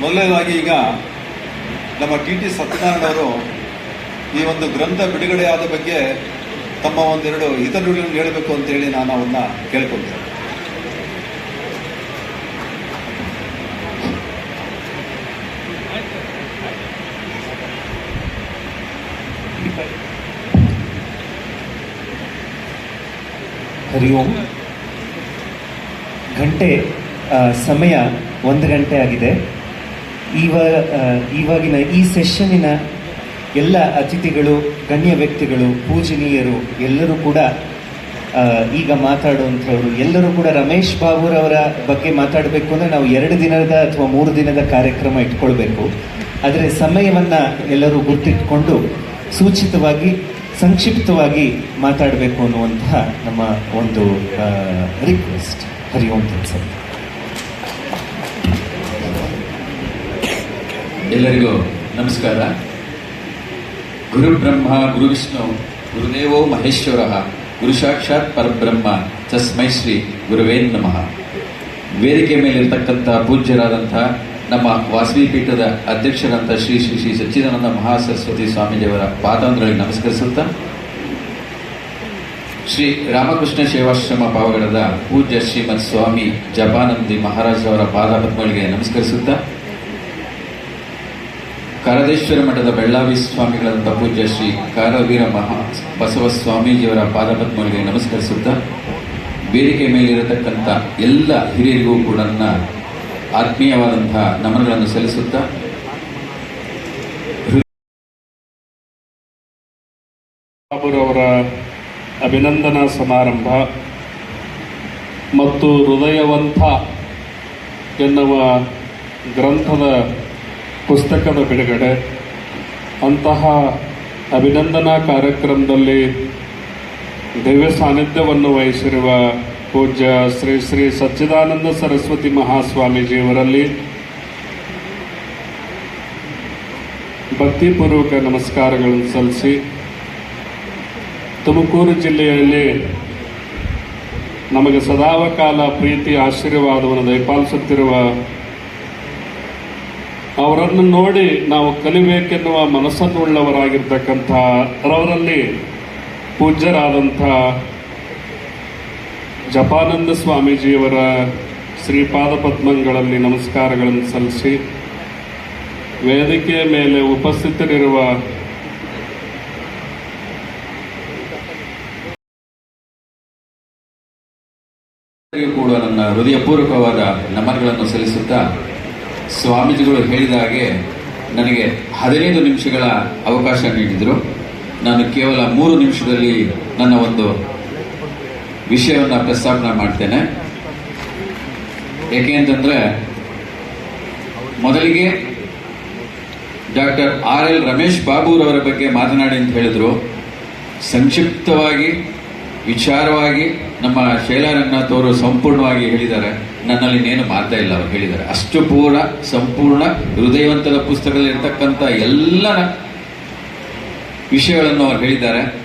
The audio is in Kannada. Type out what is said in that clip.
ಮೊದಲನೇದಾಗಿ ಈಗ ನಮ್ಮ ಟಿ ಟಿ ಸತ್ಯನಾರಾಯಣ ಅವರು ಈ ಒಂದು ಗ್ರಂಥ ಬಿಡುಗಡೆಯಾದ ಬಗ್ಗೆ ತಮ್ಮ ಒಂದೆರಡು ಹಿತನುಡಿಗಳನ್ನು ಹೇಳಬೇಕು ಅಂತೇಳಿ ನಾನು ಅವನ್ನ ಕೇಳ್ಕೊಳ್ತೇನೆ ಹರಿ ಓಂ. ಗಂಟೆ ಸಮಯ ಒಂದು ಗಂಟೆ ಆಗಿದೆ. ಇವ ಆ, ಇವಾಗಿನ ಈ ಸೆಷನ್ನಿನ ಎಲ್ಲ ಅತಿಥಿಗಳು ಗಣ್ಯ ವ್ಯಕ್ತಿಗಳು ಪೂಜನೀಯರು ಎಲ್ಲರೂ ಕೂಡ ಈಗ ಮಾತಾಡುವಂಥವ್ರು ಎಲ್ಲರೂ ಕೂಡ ರಮೇಶ್ ಬಾಬುರವರ ಬಗ್ಗೆ ಮಾತಾಡಬೇಕು ಅಂದರೆ ನಾವು ಎರಡು ದಿನದ ಅಥವಾ ಮೂರು ದಿನದ ಕಾರ್ಯಕ್ರಮ ಇಟ್ಕೊಳ್ಬೇಕು. ಆದರೆ ಸಮಯವನ್ನು ಎಲ್ಲರೂ ಗುರ್ತಿಟ್ಕೊಂಡು ಸೂಚಿತವಾಗಿ ಸಂಕ್ಷಿಪ್ತವಾಗಿ ಮಾತಾಡಬೇಕು ಅನ್ನುವಂತಹ ನಮ್ಮ ಒಂದು ರಿಕ್ವೆಸ್ಟ್ ಹರಿ ಎಲ್ಲರಿಗೂ ನಮಸ್ಕಾರ. ಗುರು ಬ್ರಹ್ಮ, ಗುರು ವಿಷ್ಣು ಗುರುದೇವೋ ಮಹೇಶ್ವರ, ಗುರು ಸಾಕ್ಷಾತ್ ಪರಬ್ರಹ್ಮ, ತಸ್ಮೈ ಶ್ರೀ ಗುರುವೇ ನಮಃ. ವೇದಿಕೆ ಮೇಲಿರ್ತಕ್ಕಂಥ ಪೂಜ್ಯರಾದಂಥ ನಮ್ಮ ವಾಸವಿ ಪೀಠದ ಅಧ್ಯಕ್ಷರಂಥ ಶ್ರೀ ಶ್ರೀ ಶ್ರೀ ಸಚ್ಚಿದಾನಂದ ಮಹಾಸರಸ್ವತಿ ಸ್ವಾಮೀಜಿಯವರ ಪಾದಾಂತರಗಳಿಗೆ ನಮಸ್ಕರಿಸುತ್ತಾ, ಶ್ರೀ ರಾಮಕೃಷ್ಣ ಸೇವಾಶ್ರಮ ಪಾವಗಡದ ಪೂಜ್ಯ ಶ್ರೀಮತ್ ಸ್ವಾಮಿ ಜಪಾನಂದಿ ಮಹಾರಾಜ್ ಅವರ ಪಾದಪದ್ಮಗಳಿಗೆ ನಮಸ್ಕರಿಸುತ್ತಾ ಕರದೇಶ್ವರ ಮಠದ ಬೆಳ್ಳಾವಿ ಸ್ವಾಮಿಗಳಂತ ಪೂಜ್ಯ ಶ್ರೀ ಕಾರವೀರ ಮಹಾ ಬಸವ ಸ್ವಾಮೀಜಿಯವರ ಪಾದಪದ್ಮಗಳಿಗೆ ನಮಸ್ಕರಿಸುತ್ತಾ, ಬೇಡಿಕೆ ಮೇಲಿರತಕ್ಕಂಥ ಎಲ್ಲ ಹಿರಿಯರಿಗೂ ಕೂಡ ನನ್ನ ಆತ್ಮೀಯವಾದಂತಹ ನಮನಗಳನ್ನು ಸಲ್ಲಿಸುತ್ತಾ ಅವರ ಅಭಿನಂದನಾ ಸಮಾರಂಭ ಮತ್ತು ಹೃದಯವಂತ ಎನ್ನುವ ಗ್ರಂಥದ ಪುಸ್ತಕದ ಬಿಡುಗಡೆ. ಅಂತಹ ಅಭಿನಂದನಾ ಕಾರ್ಯಕ್ರಮದಲ್ಲಿ ದಿವ್ಯ ಸಾನ್ನಿಧ್ಯವನ್ನು ವಹಿಸಿರುವ ಪೂಜ್ಯ ಶ್ರೀ ಶ್ರೀ ಸಚ್ಚಿದಾನಂದ ಸರಸ್ವತಿ ಮಹಾಸ್ವಾಮೀಜಿಯವರಲ್ಲಿ ಭಕ್ತಿಪೂರ್ವಕ ನಮಸ್ಕಾರಗಳನ್ನು ಸಲ್ಲಿಸಿ ತುಮಕೂರು ಜಿಲ್ಲೆಯಲ್ಲಿ ನಮಗೆ ಸದಾವಕಾಲ ಪ್ರೀತಿ, ಆಶೀರ್ವಾದವನ್ನು ದಯಪಾಲಿಸುತ್ತಿರುವ ಅವರನ್ನು ನೋಡಿ ನಾವು ಕಲಿಬೇಕೆನ್ನುವ ಮನಸ್ಸನ್ನುಳ್ಳವರಾಗಿರ್ತಕ್ಕಂಥ ರವರಲ್ಲಿ ಪೂಜ್ಯರಾದಂಥ ಜಪಾನಂದ ಸ್ವಾಮೀಜಿಯವರ ಶ್ರೀಪಾದ ಪದ್ಮಗಳಲ್ಲಿ ನಮಸ್ಕಾರಗಳನ್ನು ಸಲ್ಲಿಸಿ ವೇದಿಕೆಯ ಮೇಲೆ ಉಪಸ್ಥಿತರಿರುವ ಕೂಡ ನನ್ನ ಹೃದಯಪೂರ್ವಕವಾದ ನಮನಗಳನ್ನು ಸಲ್ಲಿಸುತ್ತಾ ಸ್ವಾಮೀಜಿಗಳು ಹೇಳಿದ ಹಾಗೆ ನನಗೆ ಹದಿನೈದು ನಿಮಿಷಗಳ ಅವಕಾಶ ನೀಡಿದರು. ನಾನು ಕೇವಲ ಮೂರು ನಿಮಿಷದಲ್ಲಿ ನನ್ನ ಒಂದು ವಿಷಯವನ್ನು ಪ್ರಸ್ತಾಪನೆ ಮಾಡ್ತೇನೆ. ಏಕೆ ಅಂತಂದರೆ, ಮೊದಲಿಗೆ ಡಾಕ್ಟರ್ ಆರ್ ಎಲ್ ರಮೇಶ್ ಬಾಬುರವರ ಬಗ್ಗೆ ಮಾತನಾಡಿ ಅಂತ ಹೇಳಿದರು. ಸಂಕ್ಷಿಪ್ತವಾಗಿ ವಿಚಾರವಾಗಿ ನಮ್ಮ ಶೈಲಾರಂಗನಾಥ್ ಅವರು ಸಂಪೂರ್ಣವಾಗಿ ಹೇಳಿದ್ದಾರೆ. ನನ್ನಲ್ಲಿ ಇನ್ನೇನು ಮಾತಾ ಇಲ್ಲ ಅವರು ಹೇಳಿದ್ದಾರೆ. ಅಷ್ಟು ಪೂರ್ಣ, ಸಂಪೂರ್ಣ, ಹೃದಯವಂತದ ಪುಸ್ತಕದಲ್ಲಿ ಇರ್ತಕ್ಕಂಥ ಎಲ್ಲ ವಿಷಯಗಳನ್ನು ಅವ್ರು ಹೇಳಿದ್ದಾರೆ.